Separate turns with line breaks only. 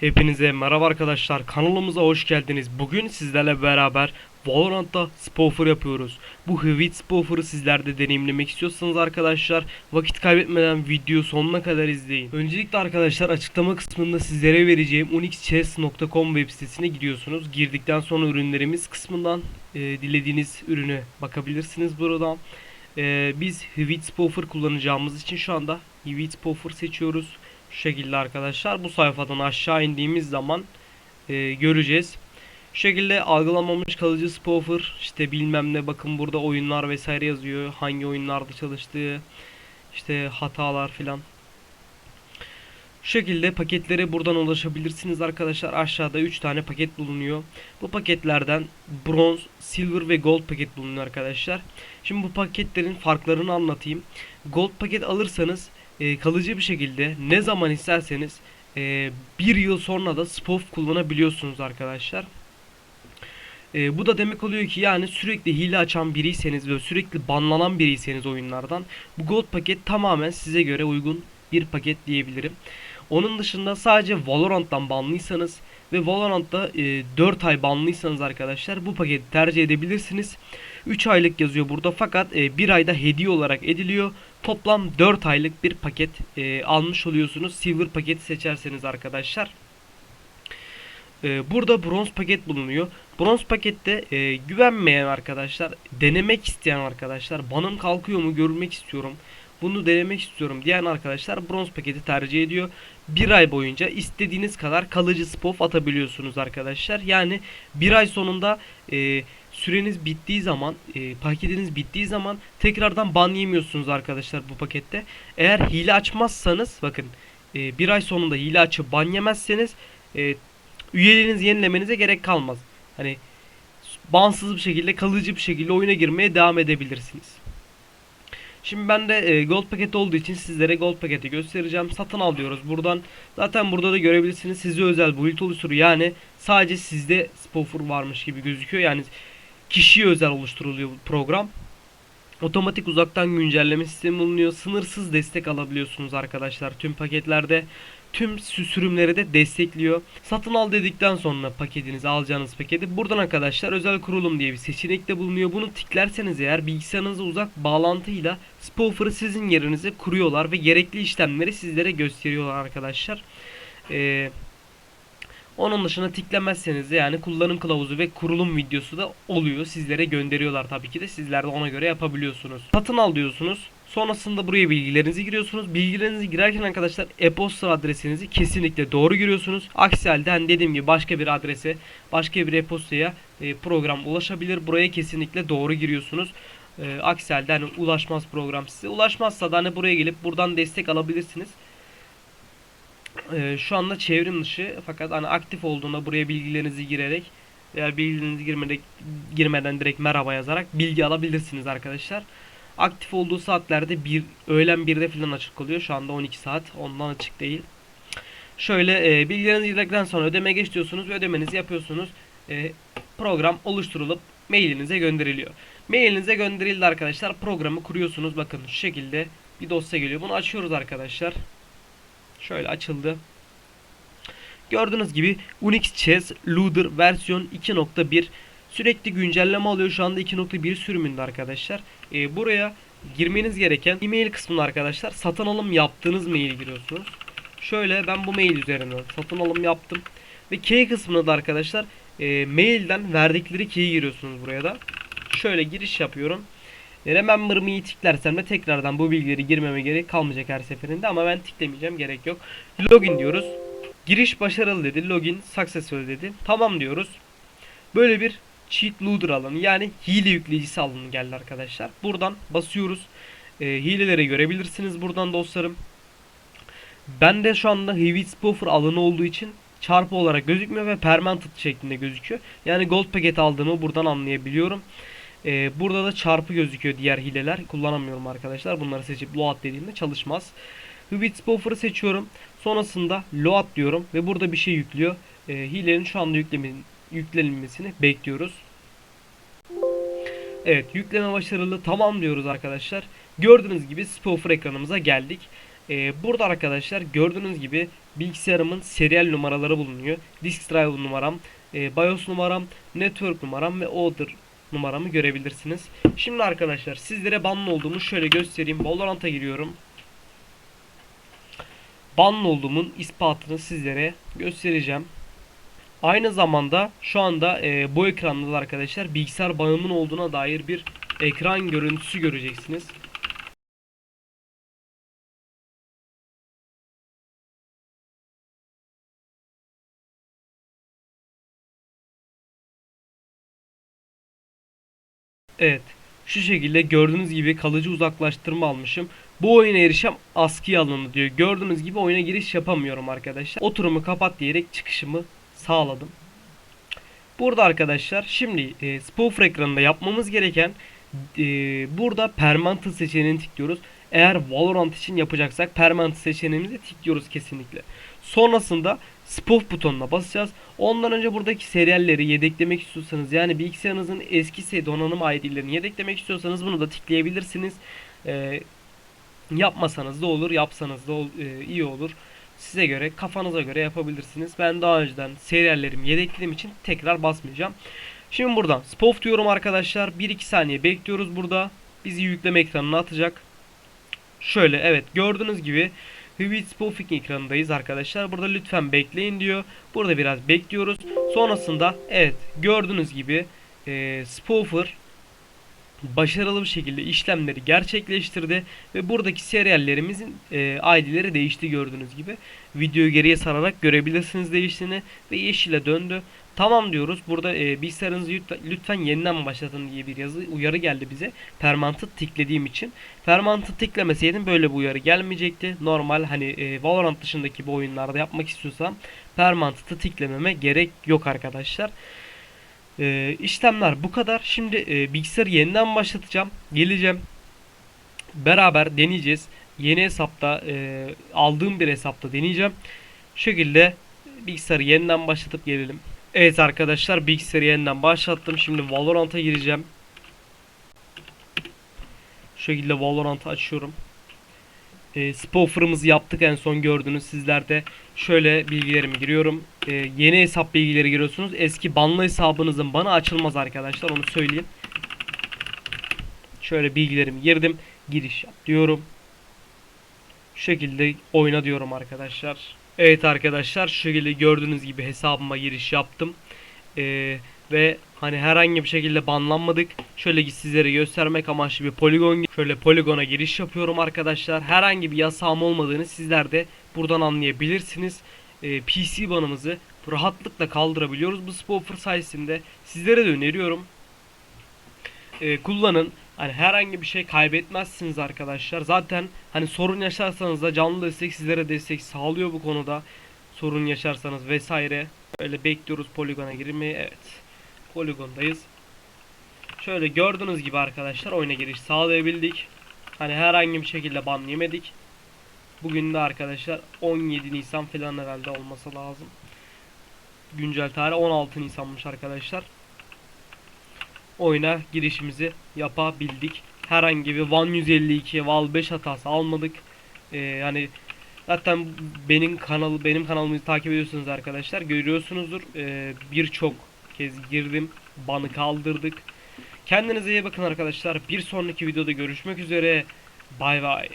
Hepinize merhaba arkadaşlar kanalımıza hoş geldiniz. Bugün sizlerle beraber Valorant'ta Spoofer yapıyoruz. Bu Hwit Spoofer'ı sizler de deneyimlemek istiyorsanız arkadaşlar vakit kaybetmeden video sonuna kadar izleyin. Öncelikle arkadaşlar açıklama kısmında sizlere vereceğim unixchess.com web sitesine gidiyorsunuz. Girdikten sonra ürünlerimiz kısmından e, dilediğiniz ürüne bakabilirsiniz buradan. E, biz Hwit Spoofer kullanacağımız için şu anda Hwit Spoofer seçiyoruz. Şu şekilde arkadaşlar bu sayfadan aşağı indiğimiz zaman e, göreceğiz. Şu şekilde algılanmamış kalıcı spoofer işte bilmem ne bakın burada oyunlar vesaire yazıyor. Hangi oyunlarda çalıştığı işte hatalar filan. Şu şekilde paketlere buradan ulaşabilirsiniz arkadaşlar. Aşağıda 3 tane paket bulunuyor. Bu paketlerden bronz, silver ve gold paket bulunuyor arkadaşlar. Şimdi bu paketlerin farklarını anlatayım. Gold paket alırsanız e, kalıcı bir şekilde ne zaman isterseniz e, bir yıl sonra da SPOF kullanabiliyorsunuz arkadaşlar. E, bu da demek oluyor ki yani sürekli hile açan biriyseniz ve sürekli banlanan biriyseniz oyunlardan bu gold paket tamamen size göre uygun bir paket diyebilirim. Onun dışında sadece Valorant'tan banlıysanız ve Valorant'ta e, 4 ay banlıysanız arkadaşlar bu paketi tercih edebilirsiniz. 3 aylık yazıyor burada fakat e, 1 ayda hediye olarak ediliyor. Toplam 4 aylık bir paket e, almış oluyorsunuz. Silver paketi seçerseniz arkadaşlar. E, burada bronz paket bulunuyor. Bronz pakette e, güvenmeyen arkadaşlar, denemek isteyen arkadaşlar, banım kalkıyor mu görmek istiyorum. Bunu denemek istiyorum diyen arkadaşlar bronz paketi tercih ediyor. Bir ay boyunca istediğiniz kadar kalıcı spof atabiliyorsunuz arkadaşlar. Yani bir ay sonunda e, süreniz bittiği zaman, e, paketiniz bittiği zaman tekrardan ban yemiyorsunuz arkadaşlar bu pakette. Eğer hile açmazsanız bakın e, bir ay sonunda hile açıp ban yemezseniz e, üyeliğinizi yenilemenize gerek kalmaz. Hani bansız bir şekilde kalıcı bir şekilde oyuna girmeye devam edebilirsiniz. Şimdi ben de e, gold paket olduğu için sizlere gold paketi göstereceğim. Satın al diyoruz. Buradan zaten burada da görebilirsiniz. Size özel build oluşturu yani sadece sizde spoofer varmış gibi gözüküyor. Yani kişiye özel oluşturuluyor bu program. Otomatik uzaktan güncelleme sistemi bulunuyor. Sınırsız destek alabiliyorsunuz arkadaşlar tüm paketlerde. Tüm sürümleri de destekliyor. Satın al dedikten sonra paketinizi alacağınız paketi buradan arkadaşlar özel kurulum diye bir seçenek de bulunuyor. Bunu tıklarsanız eğer bilgisayarınıza uzak bağlantıyla spoofer'ı sizin yerinize kuruyorlar ve gerekli işlemleri sizlere gösteriyorlar arkadaşlar. Eee onun dışında tıklamazsanız da yani kullanım kılavuzu ve kurulum videosu da oluyor. Sizlere gönderiyorlar tabii ki de. Sizler de ona göre yapabiliyorsunuz. Satın al diyorsunuz. Sonrasında buraya bilgilerinizi giriyorsunuz. Bilgilerinizi girerken arkadaşlar e-posta adresinizi kesinlikle doğru giriyorsunuz. Aksi halde hani dediğim gibi başka bir adrese, başka bir e-postaya e, program ulaşabilir. Buraya kesinlikle doğru giriyorsunuz. E, aksi halde hani ulaşmaz program size. Ulaşmazsa da hani buraya gelip buradan destek alabilirsiniz. Ee, şu anda çevrim dışı fakat hani aktif olduğunda buraya bilgilerinizi girerek veya bilgilerinizi girmeden, girmeden direkt merhaba yazarak bilgi alabilirsiniz arkadaşlar. Aktif olduğu saatlerde bir öğlen 1'de falan açık oluyor. Şu anda 12 saat. Ondan açık değil. Şöyle e, bilgilerinizi girdikten sonra ödeme geç diyorsunuz ve ödemenizi yapıyorsunuz. E, program oluşturulup mailinize gönderiliyor. Mailinize gönderildi arkadaşlar. Programı kuruyorsunuz. Bakın şu şekilde bir dosya geliyor. Bunu açıyoruz arkadaşlar. Şöyle açıldı. Gördüğünüz gibi Unix Chess Loader versiyon 2.1 sürekli güncelleme alıyor. Şu anda 2.1 sürümünde arkadaşlar. Ee, buraya girmeniz gereken e-mail kısmına arkadaşlar satın alım yaptığınız mail giriyorsunuz. Şöyle ben bu mail üzerinden satın alım yaptım. Ve key kısmına da arkadaşlar e, mailden verdikleri key'i giriyorsunuz buraya da. Şöyle giriş yapıyorum. Remember me'yi tıklarsam da tekrardan bu bilgileri girmeme gerek kalmayacak her seferinde ama ben tıklameyeceğim gerek yok. Login diyoruz. Giriş başarılı dedi. Login successful dedi. Tamam diyoruz. Böyle bir cheat loader alanı yani hile yükleyicisi alanı geldi arkadaşlar. Buradan basıyoruz. E, hileleri görebilirsiniz buradan dostlarım. Ben de şu anda Heavy Spoofer alanı olduğu için çarpı olarak gözükmüyor ve permanent şeklinde gözüküyor. Yani gold paket aldığımı buradan anlayabiliyorum. Ee, burada da çarpı gözüküyor diğer hileler. Kullanamıyorum arkadaşlar. Bunları seçip load dediğimde çalışmaz. Hubit Spoofer'ı seçiyorum. Sonrasında load diyorum ve burada bir şey yüklüyor. Ee, hilenin şu anda yüklenilmesini bekliyoruz. Evet yükleme başarılı tamam diyoruz arkadaşlar. Gördüğünüz gibi Spoofer ekranımıza geldik. Ee, burada arkadaşlar gördüğünüz gibi bilgisayarımın serial numaraları bulunuyor. Disk drive numaram, e, BIOS numaram, network numaram ve order numaramı görebilirsiniz. Şimdi arkadaşlar sizlere banlı olduğumu şöyle göstereyim. Valorant'a giriyorum. Banlı olduğumun ispatını sizlere göstereceğim. Aynı zamanda şu anda e, bu ekranda da arkadaşlar bilgisayar bağımın olduğuna dair bir ekran görüntüsü göreceksiniz. Evet. Şu şekilde gördüğünüz gibi kalıcı uzaklaştırma almışım. Bu oyuna erişim askıya alındı diyor. Gördüğünüz gibi oyuna giriş yapamıyorum arkadaşlar. Oturumu kapat diyerek çıkışımı sağladım. Burada arkadaşlar şimdi e, spoof ekranında yapmamız gereken e, burada permanent seçeneğini tıklıyoruz. Eğer Valorant için yapacaksak permanent seçeneğimizi tıklıyoruz kesinlikle. Sonrasında spoof butonuna basacağız. Ondan önce buradaki serialleri yedeklemek istiyorsanız yani bilgisayarınızın eski donanım ID'lerini yedeklemek istiyorsanız bunu da tıklayabilirsiniz. E, yapmasanız da olur, yapsanız da ol- e, iyi olur. Size göre, kafanıza göre yapabilirsiniz. Ben daha önceden seriallerimi yedeklediğim için tekrar basmayacağım. Şimdi buradan spoof diyorum arkadaşlar. 1-2 saniye bekliyoruz burada. Bizi yükleme ekranına atacak. Şöyle evet gördüğünüz gibi Hüvit Spoofing ekranındayız arkadaşlar. Burada lütfen bekleyin diyor. Burada biraz bekliyoruz. Sonrasında evet gördüğünüz gibi e, Spoofer başarılı bir şekilde işlemleri gerçekleştirdi ve buradaki seriallerimizin e, ID'leri değişti gördüğünüz gibi. Videoyu geriye sararak görebilirsiniz değiştiğini ve yeşile döndü. Tamam diyoruz. Burada e, bilgisayarınızı lütfen, yeniden başlatın diye bir yazı uyarı geldi bize. Permanent'ı tıkladığım için. Permanent'ı tıklameseydim böyle bir uyarı gelmeyecekti. Normal hani e, Valorant dışındaki bu oyunlarda yapmak istiyorsam Permanent'ı tıklameme gerek yok arkadaşlar. Ee, işlemler bu kadar. Şimdi e, bilgisayarı yeniden başlatacağım. Geleceğim. Beraber deneyeceğiz. Yeni hesapta e, aldığım bir hesapta deneyeceğim. Şu şekilde bilgisayarı yeniden başlatıp gelelim. Evet arkadaşlar bilgisayarı yeniden başlattım. Şimdi Valorant'a gireceğim. Şu şekilde Valorant'ı açıyorum. E, spoofer'ımızı yaptık en son gördünüz sizlerde. Şöyle bilgilerimi giriyorum. E, yeni hesap bilgileri giriyorsunuz. Eski banlı hesabınızın bana açılmaz arkadaşlar onu söyleyeyim. Şöyle bilgilerimi girdim. Giriş yap diyorum. Şu şekilde oyna diyorum arkadaşlar. Evet arkadaşlar şu şekilde gördüğünüz gibi hesabıma giriş yaptım. Ee, ve hani herhangi bir şekilde banlanmadık. Şöyle sizlere göstermek amaçlı bir poligon şöyle poligona giriş yapıyorum arkadaşlar. Herhangi bir yasağım olmadığını sizler de buradan anlayabilirsiniz. Ee, PC banımızı rahatlıkla kaldırabiliyoruz bu spoofer sayesinde. Sizlere de öneriyorum. Ee, kullanın. Hani herhangi bir şey kaybetmezsiniz arkadaşlar. Zaten hani sorun yaşarsanız da canlı destek sizlere destek sağlıyor bu konuda. Sorun yaşarsanız vesaire. Böyle bekliyoruz poligona girmeyi. Evet. Poligondayız. Şöyle gördüğünüz gibi arkadaşlar oyuna giriş sağlayabildik. Hani herhangi bir şekilde ban yemedik. Bugün de arkadaşlar 17 Nisan falan herhalde olması lazım. Güncel tarih 16 Nisan'mış arkadaşlar. Oyuna girişimizi yapabildik. Herhangi bir Van 152 Val 5 hatası almadık. Ee, yani zaten benim kanal benim kanalımı takip ediyorsunuz arkadaşlar. Görüyorsunuzdur. Ee, Birçok kez girdim. Banı kaldırdık. Kendinize iyi bakın arkadaşlar. Bir sonraki videoda görüşmek üzere. Bay bay.